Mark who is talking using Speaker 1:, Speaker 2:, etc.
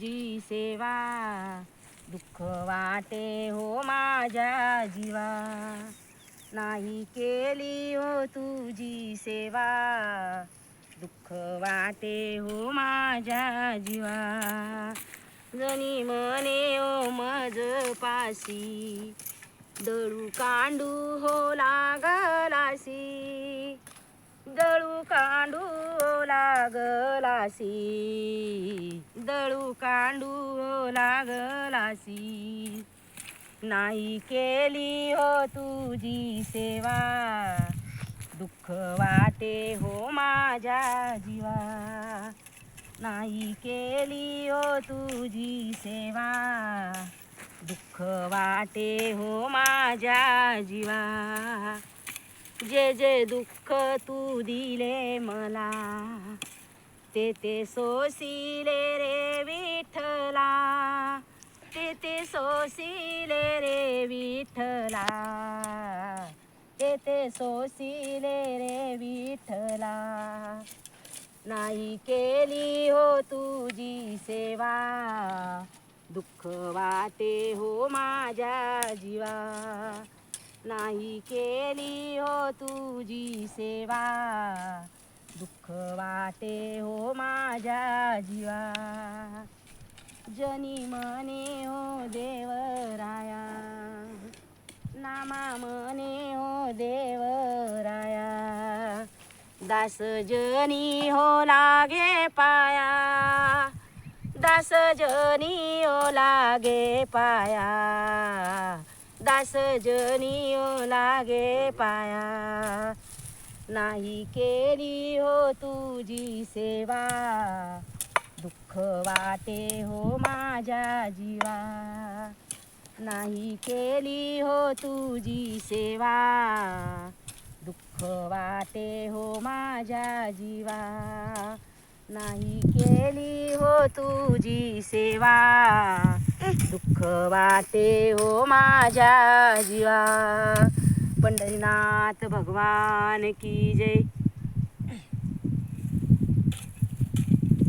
Speaker 1: तुझी सेवा दुःख वाटे हो माझ्या जीवा. नाही केली हो तुझी सेवा दुःख वाटे हो माझ्या जीवा. जणी म्हणे ओ मज पासी दळू कांडू हो लागलासी दळू कांडू लागलासी, दळू कांडू लागलासी. नाही केली हो तुझी सेवा, दुःख वाटे हो माझ्या जीवा. नाही केली हो तुझी सेवा, दुःख वाटे हो माझ्या जीवा. जे जे दुःख तू दिले मला ते ते सोसिले रे विठ्ठला. ते ते सोसिले रे विठ्ठला. ते ते सोसिले रे विठ्ठला. नाही केली हो तुझी सेवा. दुःख वाटे हो माझ्या जीवा. नाही केली हो तुझी सेवा. दुःख वाटे हो माझ्या जीवा. जनी म्हणे हो देवराया. नामा म्हणे हो देवराया. दास जनी हो लागे पाया. दास जनी हो लागे पाया. दास जनी हो लागे पाया. नाही केली हो तुझी सेवा, दुःख वाटे हो माझ्या जीवा. नाही केली हो तुझी सेवा, दुःख वाटे हो माझ्या जीवा. नाही केली हो तुझी सेवा, दुःख वाटे हो माझ्या जीवा. પંઢરીનાથ ભગવાન કી જય.